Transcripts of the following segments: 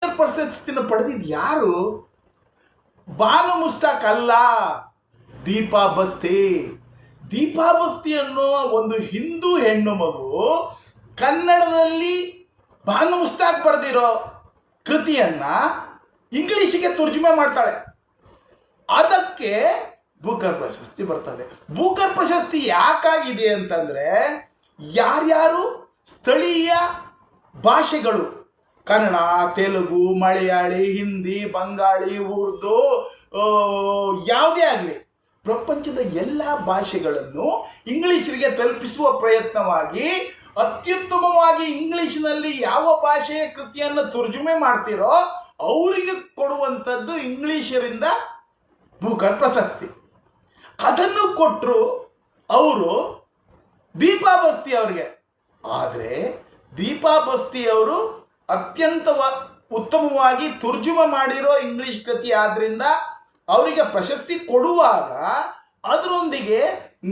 ಪ್ರಶಸ್ತಿನ ಪಡೆದಿದ್ದು ಯಾರು ಬಾನು ಮುಸ್ತಾಕ್ ಅಲ್ಲ ದೀಪಾ ಬಸ್ತಿ ದೀಪಾ ಬಸ್ತಿ ಅನ್ನೋ ಒಂದು ಹಿಂದೂ ಹೆಣ್ಣು ಮಗು ಕನ್ನಡದಲ್ಲಿ ಬಾನು ಮುಸ್ತಾಕ್ ಬರೆದಿರೋ ಕೃತಿಯನ್ನ ಇಂಗ್ಲೀಷಿಗೆ ತುರ್ಜುಮೆ ಮಾಡ್ತಾಳೆ. ಅದಕ್ಕೆ ಬೂಕರ್ ಪ್ರಶಸ್ತಿ ಬರ್ತದೆ. ಬೂಕರ್ ಪ್ರಶಸ್ತಿ ಯಾಕಾಗಿದೆ ಅಂತಂದ್ರೆ, ಯಾರ್ಯಾರು ಸ್ಥಳೀಯ ಭಾಷೆಗಳು ಕನ್ನಡ, ತೆಲುಗು, ಮಲಯಾಳಿ, ಹಿಂದಿ, ಬಂಗಾಳಿ, ಉರ್ದು ಯಾವುದೇ ಆಗಲಿ, ಪ್ರಪಂಚದ ಎಲ್ಲ ಭಾಷೆಗಳನ್ನು ಇಂಗ್ಲಿಷರಿಗೆ ತಲುಪಿಸುವ ಪ್ರಯತ್ನವಾಗಿ ಅತ್ಯುತ್ತಮವಾಗಿ ಇಂಗ್ಲಿಷ್ನಲ್ಲಿ ಯಾವ ಭಾಷೆಯ ಕೃತಿಯನ್ನು ತರ್ಜುಮೆ ಮಾಡ್ತೀರೋ ಅವರಿಗೆ ಕೊಡುವಂಥದ್ದು ಇಂಗ್ಲಿಷರಿಂದ ಬೂಕರ್ ಪ್ರಸಕ್ತಿ ಅದನ್ನು ಕೊಟ್ಟರು ಅವರು ದೀಪಾ ಬಸ್ತಿ ಅವರಿಗೆ. ಆದರೆ ದೀಪಾ ಬಸ್ತಿ ಅವರು ಅತ್ಯಂತ ಉತ್ತಮವಾಗಿ ತುರ್ಜುಮ ಮಾಡಿರೋ ಇಂಗ್ಲಿಷ್ ಕೃತಿ ಆದ್ರಿಂದ ಅವರಿಗೆ ಪ್ರಶಸ್ತಿ ಕೊಡುವಾಗ ಅದರೊಂದಿಗೆ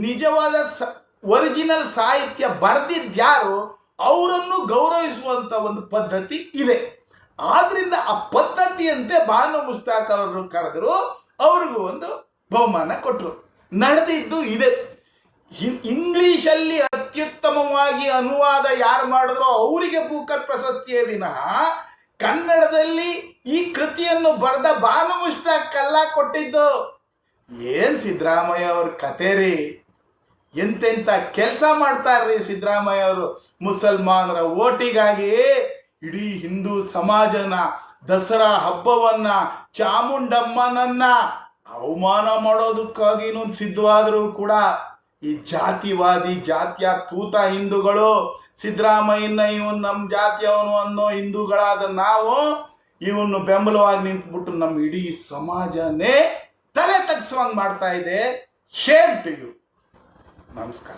ನಿಜವಾದ ಸ ಒರಿಜಿನಲ್ ಸಾಹಿತ್ಯ ಬರೆದಿದ್ಯಾರು ಅವರನ್ನು ಗೌರವಿಸುವಂತ ಒಂದು ಪದ್ಧತಿ ಇದೆ. ಆದ್ರಿಂದ ಆ ಪದ್ಧತಿಯಂತೆ ಬಾನು ಮುಸ್ತಾಕ್ ಅವರನ್ನು ಕರೆದರು, ಅವ್ರಿಗೂ ಒಂದು ಬಹುಮಾನ ಕೊಟ್ಟರು ನಡೆದಿದ್ದು ಇದೆ. ಇಂಗ್ಲಿಷಲ್ಲಿ ಅತ್ಯುತ್ತಮವಾಗಿ ಅನುವಾದ ಯಾರು ಮಾಡಿದ್ರೋ ಅವರಿಗೆ ಬೂಕರ್ ಪ್ರಶಸ್ತಿಯೇ ವಿನಃ ಕನ್ನಡದಲ್ಲಿ ಈ ಕೃತಿಯನ್ನು ಬರೆದ ಬಾನು ಕಲ್ಲ ಕೊಟ್ಟಿದ್ದು. ಏನ್ ಸಿದ್ದರಾಮಯ್ಯ ಅವ್ರ ಕತೆ ರೀ? ಎಂತೆಂಥ ಕೆಲಸ ಮಾಡ್ತಾರ್ರಿ ಸಿದ್ದರಾಮಯ್ಯ ಅವರು? ಮುಸಲ್ಮಾನರ ಓಟಿಗಾಗಿ ಇಡೀ ಹಿಂದೂ ಸಮಾಜನ ದಸರಾ ಹಬ್ಬವನ್ನ, ಚಾಮುಂಡಮ್ಮನನ್ನ ಅವಮಾನ ಮಾಡೋದಕ್ಕಾಗಿ ಇನ್ನೊಂದು ಸಿದ್ಧವಾದರೂ ಕೂಡ ಈ ಜಾತಿವಾದಿ, ಜಾತಿಯ ತೂತ ಹಿಂದೂಗಳು ಸಿದ್ದರಾಮಯ್ಯನ ಇವನು ನಮ್ಮ ಜಾತಿಯವನು ಅನ್ನೋ ಹಿಂದೂಗಳಾದ ನಾವು ಇವನ್ನು ಬೆಂಬಲವಾಗಿ ನಿಂತ್ಬಿಟ್ಟು ನಮ್ಮ ಇಡೀ ಸಮಾಜನೇ ತಲೆ ತಗ್ಸುವಂಗೆ ಮಾಡ್ತಾ ಇದೆ. ಶೇರ್ ಟು ಯು ನಮಸ್ಕಾರ.